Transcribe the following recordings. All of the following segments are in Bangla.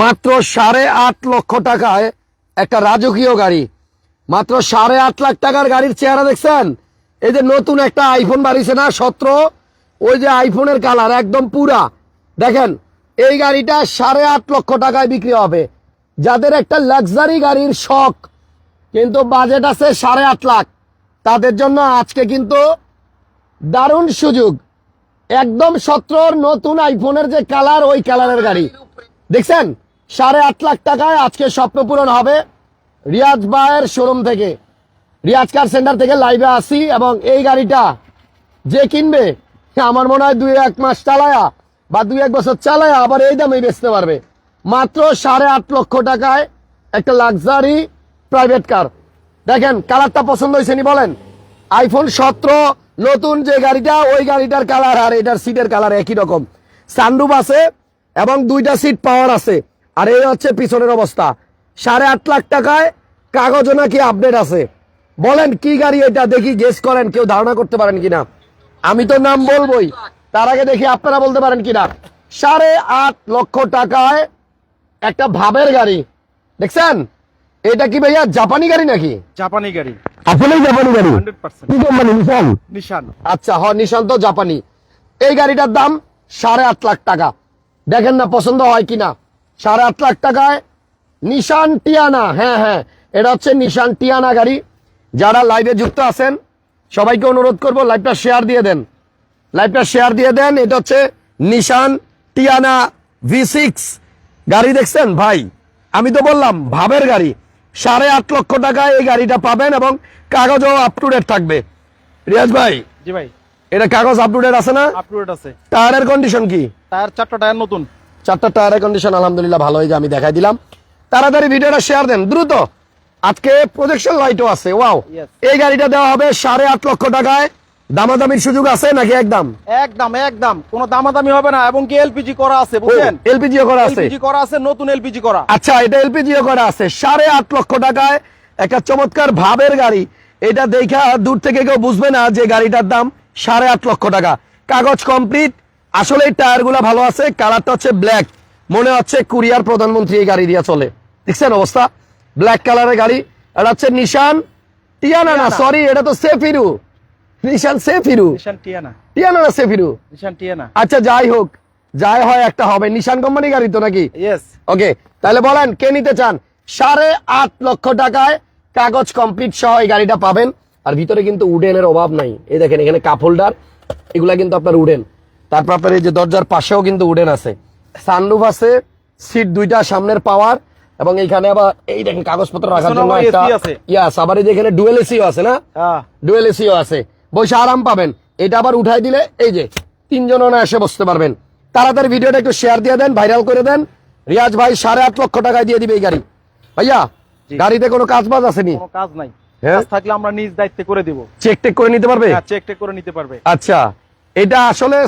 মাত্র সাড়ে আট লক্ষ টাকায় একটা রাজকীয় গাড়ি। মাত্র সাড়ে আট লাখ টাকার গাড়ির চেহারা দেখছেন? এই যে নতুন একটা আইফোন বাড়িছে না, সতেরো? ওই যে আইফোনের কালার একদম পুরা। দেখেন, এই গাড়িটা সাড়ে আট লক্ষ টাকায় বিক্রি হবে। যাদের একটা লাক্সারি গাড়ির শখ, কিন্তু বাজেট আছে সাড়ে আট লাখ। তাদের জন্য আজকে কিন্তু দারুণ সুযোগ। একদম সতেরোর নতুন আইফোনের যে কালার ওই কালারের গাড়ি। দেখছেন? সাড়ে আট লাখ টাকায় আজকে স্বপ্ন পূরণ হবে রিয়াজ বায়ের শোরুম থেকে। রিয়াজ কার সেন্টার থেকে লাইভে আসি এবং এই গাড়িটা যে কিনবে, আমার মনে হয় দুই এক মাস চালায়া বা দুই এক বছর চালায়া আবার এই দামে বেচতে পারবে। মাত্র সাড়ে আট লক্ষ টাকায় একটা লাক্সারি প্রাইভেট কার দেখেন কালারটা পছন্দ হয়েছে নি বলেন? আইফোন সতেরো, নতুন যে গাড়িটা, ওই গাড়িটার কালার আর এটার সিটের কালার একই রকম। সানরুফ আছে এবং দুইটা সিট পাওয়ার আছে। আর এই হচ্ছে পিছনের অবস্থা। সাড়ে আট লাখ টাকায় কাগজও নাকি আপডেট আছে। বলেন কি গাড়ি এটা? দেখি গেস করেন কেউ ধারণা করতে পারেন কিনা? আমি তো নাম বলবোই তার আগে দেখি আপনারা বলতে পারেন কিনা। সাড়ে আট লক্ষ টাকায় একটা ভাবের গাড়ি। দেখছেন? এটা কি ভাইয়া জাপানি গাড়ি নাকি? জাপানি গাড়ি। আসলেই জাপানি গাড়ি। কি কোম্পানি? নিশান? নিশান। আচ্ছা হ নিশান তো জাপানি। এই গাড়িটার দাম সাড়ে আট লাখ টাকা। দেখেন না পছন্দ হয় কিনা। সাড়ে আট লাখ টাকায় নিশান টিয়ানা হ্যাঁ হ্যাঁ এটা হচ্ছে নিশান টিয়ানা গাড়ি। যারা লাইভে যুক্ত আছেন সবাইকে অনুরোধ করব লাইভটা শেয়ার দিয়ে দেন। লাইভটা শেয়ার দিয়ে দেন এটা হচ্ছে নিশান টিয়ানা ভি সিক্স গাড়ি দেখছেন? ভাই আমি তো বললাম ভাবের গাড়ি। সাড়ে আট লক্ষ টাকায় এই গাড়িটা পাবেন এবং কাগজও আপ টু ডেট থাকবে। রিয়াজ ভাই জি ভাই। এটা কাগজ আপ টু ডেট আছে না? আপ টু ডেট আছে। টায়ারের কন্ডিশন কি? টায়ার চারটা টায়ার নতুন। চারটা টায়ারের কন্ডিশন আলহামদুলিল্লাহ ভালো হয়েছে আমি দেখাই দিলাম। তাড়াতাড়ি ভিডিওটা শেয়ার দেন দ্রুত। আজকে প্রজেকশন লাইটও আছে ওয়াও এই গাড়িটা দেওয়া হবে সাড়ে আট লক্ষ টাকায়। দামাদামির সুযোগ আছে নাকি একদম? একদম একদম। কোনো দামাদামি হবে না এবং কি এলপিজি করা আছে এলপিজিও করা আছে। এলপিজি করা আছে নতুন এলপিজি করা। আচ্ছা এটা এলপিজিও করা আছে সাড়ে আট লক্ষ টাকায় একটা চমৎকার ভাবের গাড়ি। এটা দেখা দূর থেকে কেউ বুঝবে না যে গাড়িটার দাম সাড়ে আট লক্ষ টাকা। কাগজ কমপ্লিট আসলে এই টায়ারগুলো ভালো আছে কালারটা হচ্ছে ব্ল্যাক মনে হচ্ছে কুরিয়ার প্রধানমন্ত্রী এই গাড়ি দিয়ে চলে। দেখছেন অবস্থা? ব্ল্যাক কালারের গাড়ি এটা হচ্ছে নিশান টিয়ানা না সরি এটা তো সেফিরু। নিশান সেফিরু। নিশান টিয়ানা। টিয়ানা না সেফিরু? নিশান টিয়ানা। আচ্ছা যাই হোক যাই হয় একটা হবে। নিশান কোম্পানি গাড়ি তো নাকি? ওকে তাহলে বলেন কে নিতে চান? সাড়ে আট লক্ষ টাকায় কাগজ কমপ্লিট সহ এই গাড়িটা পাবেন। আর ভিতরে কিন্তু উডেনের অভাব নাই। এই দেখেন এখানে কাপ হোল্ডার এগুলা কিন্তু আপনার উডেন তারপর আপনার এই যে দরজার পাশেও কিন্তু উডেন আছে। সানরুফ আছে সিট দুইটা সামনের পাওয়ার এবং এইখানে আবার এই দেখেন কাগজপত্র রাখার জন্য একটা AC আছে। আবার এই যে এখানে ডুয়েল এসিও আছে না? হ্যাঁ। ডুয়েল এসিও আছে। বসে আরাম পাবেন। এটা আবার উঠাই দিলে এই যে তিনজন না এসে বসতে পারবেন। তাড়াতাড়ি ভিডিওটা একটু শেয়ার দিয়ে দেন ভাইরাল করে দেন। রিয়াজ ভাই সাড়ে আট লক্ষ টাকায় দিয়ে দিবে এই গাড়ি। ভাইয়া গাড়িতে কোনো কাজ বাজ আসেনি কোনো কাজ নাই। হ্যাঁ? থাকলে আমরা নিজ দায়িত্বে করে দিব। চেক টেক করে নিতে পারবে? হ্যাঁ চেক টেক করে নিতে পারবে। আচ্ছা। এটা আসলে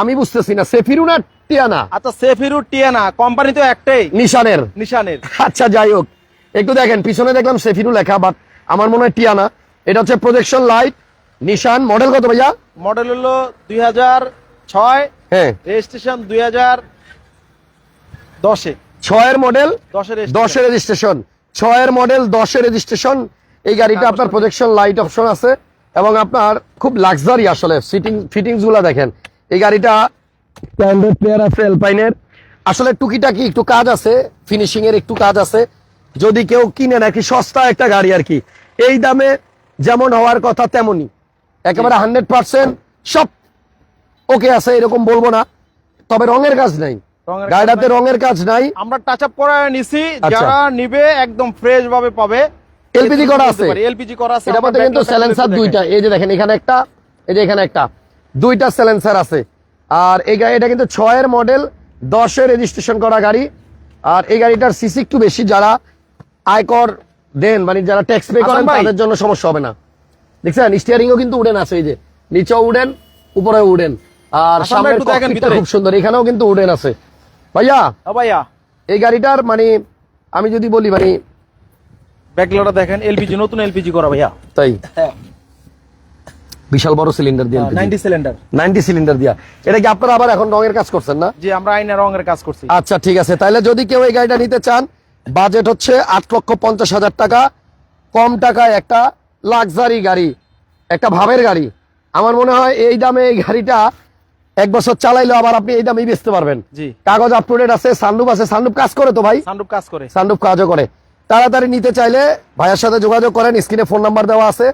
আমি বুঝতেছি না। সেফিরু না টিয়ানা? আচ্ছা সেফিরু টিয়ানা। কোম্পানি তো একটাই। নিশানের। নিশানের। আচ্ছা যাই হোক। একটু দেখেন পিছনে দেখলাম সেফিরু লেখা বাট আমার মনে হয় টিয়ানা। এটা হচ্ছে প্রজেকশন লাইট নিশান মডেল কত ভাইয়া? মডেল হলো দুই হাজার ছয়। হ্যাঁ। রেজিস্ট্রেশন দুই হাজার দশে। ছয়ের মডেল দশের দশের রেজিস্ট্রেশন ছয়ের মডেল দশের রেজিস্ট্রেশন এই গাড়িটা আপনার প্রজেকশন লাইট অপশন আছে। এবং আপনার খুব লাক্সারি আসলে সিটিং ফিটিংসগুলা দেখেন। এই গাড়িটা স্ট্যান্ডার্ড প্লেয়ার আছে এলপাইনের আসলে টুকিটাকি একটু কাজ আছে ফিনিশিং এর একটু কাজ আছে। যদি কেউ কিনে নাকি সস্তা একটা গাড়ি আর কি। এই দামে যেমন হওয়ার কথা তেমনই। একেবারে হান্ড্রেড পার্সেন্ট সব ওকে আছে এরকম বলব না। তবে রঙের কাজ নাই। গাড়িটাতে রঙের কাজ নাই। আমরা টাচ আপ করা নিছি আচ্ছা। যারা নিবে একদম ফ্রেশ ভাবে পাবে। LPG করা আছে? এলপিজি করা আছে এটা মধ্যে কিন্তু দেখেন। দুইটা। এই যে দেখেন এখানে একটা এই যে এখানে একটা দুইটা স্যালেন্সার আছে। আর এই গাড়ি এটা কিন্তু ছয়ের মডেল দশের রেজিস্ট্রেশন করা গাড়ি। আর এই গাড়িটার সিসি একটু বেশি যারা আয়কর দেন মানে যারা ট্যাক্স পে করেন তাদের জন্য সমস্যা হবে না। দেখছেন? স্টিয়ারিংও কিন্তু উডেন আছে এই যে। নিচেও উডেন উপরে উডেন। আর সামনের একটু দেখেন ভিতরে। খুব সুন্দর এখানেও কিন্তু উডেন আছে। ভাইয়া ও ভাইয়া। এই গাড়িটার মানে আমি যদি বলি মানে ব্যাকলাইটটা দেখেন এলপিজি নতুন এলপিজি করা ভাইয়া। তাই? বিশাল বড় সিলিন্ডার দিয়ে নাইনটি সিলিন্ডার নাইনটি সিলিন্ডার দিয়া। এটা কি আপনারা আবার এখন রঙের কাজ করছেন না? জি আমরা আইনা রঙের কাজ করছি। আচ্ছা ঠিক আছে। তাহলে যদি কেউ এই গাড়িটা নিতে চান বাজেট হচ্ছে আট লক্ষ পঞ্চাশ হাজার টাকা। কম টাকায় একটা লাক্সারি গাড়ি একটা ভাবের গাড়ি। আমার মনে হয় এই দামে এই গাড়িটা এক বছর চালাইলেও আবার আপনি এই দামেই বেচতে পারবেন। জি। কাগজ আপ টু আছে সানরুপ আছে সানরুপ কাজ করে তো ভাই? সানরূপ কাজ করে। সানরুপ কাজও করে। তাড়াতাড়ি নিতে চাইলে ভাইয়ের সাথে যোগাযোগ করেন স্ক্রিনে ফোন নাম্বার দেওয়া আছে।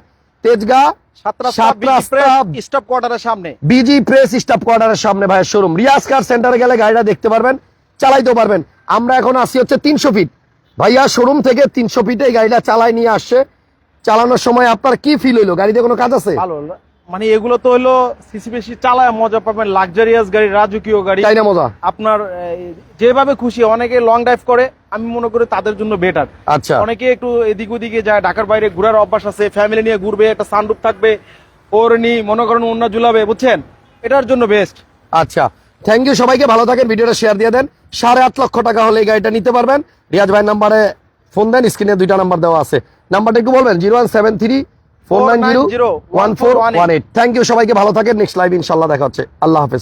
তেজগা বিজি প্রেস স্টাফ কোয়ার্টারের সামনে। ভাইয়ের শোরুম রিয়াজ কার সেন্টারে গেলে গাড়িটা দেখতে পারবেন চালাইতেও পারবেন। আমরা এখন আসি হচ্ছে তিনশো ফিট ভাইয়া শোরুম থেকে তিনশো ফিটে গাড়িটা চালাই নিয়ে আসছে। চালানোর সময় আপনার কি ফিল হইল? গাড়িতে কোনো কাজ আছে? ভালো মানে এগুলো তো হলো সিসি বেশি চালায় মজা পাবেন লাক্সারিয়াস গাড়ি রাজকীয় গাড়ি। তাই না মজা? আপনার যেভাবে খুশি অনেকে লং ড্রাইভ করে আমি মনে করি তাদের জন্য বেটার আচ্ছা। অনেকে একটু এদিক ওদিকে যায় ঢাকার বাইরে ঘোরার অভ্যাস আছে ফ্যামিলি নিয়ে ঘুরবে একটা সানরূপ থাকবে ওর নি মনে করেন অন্য জুলাবে বুঝছেন? এটার জন্য বেস্ট আচ্ছা। থ্যাংক ইউ সবাইকে ভালো থাকেন ভিডিওটা শেয়ার দিয়ে দেন। সাড়ে আট লক্ষ টাকা হলে এই গাড়িটা নিতে পারবেন। রিয়াজ ভাই নাম্বারে ফোন দেন স্ক্রিনে দুইটা নাম্বার দেওয়া আছে। নাম্বারটা একটু বলবেন zero one seven three four nine zero one four one eight. Thank you সবাইকে ভালো থাকেন। নেক্সট লাইভ ইনশাল্লাহ দেখা হচ্ছে। আল্লাহ হাফেজ।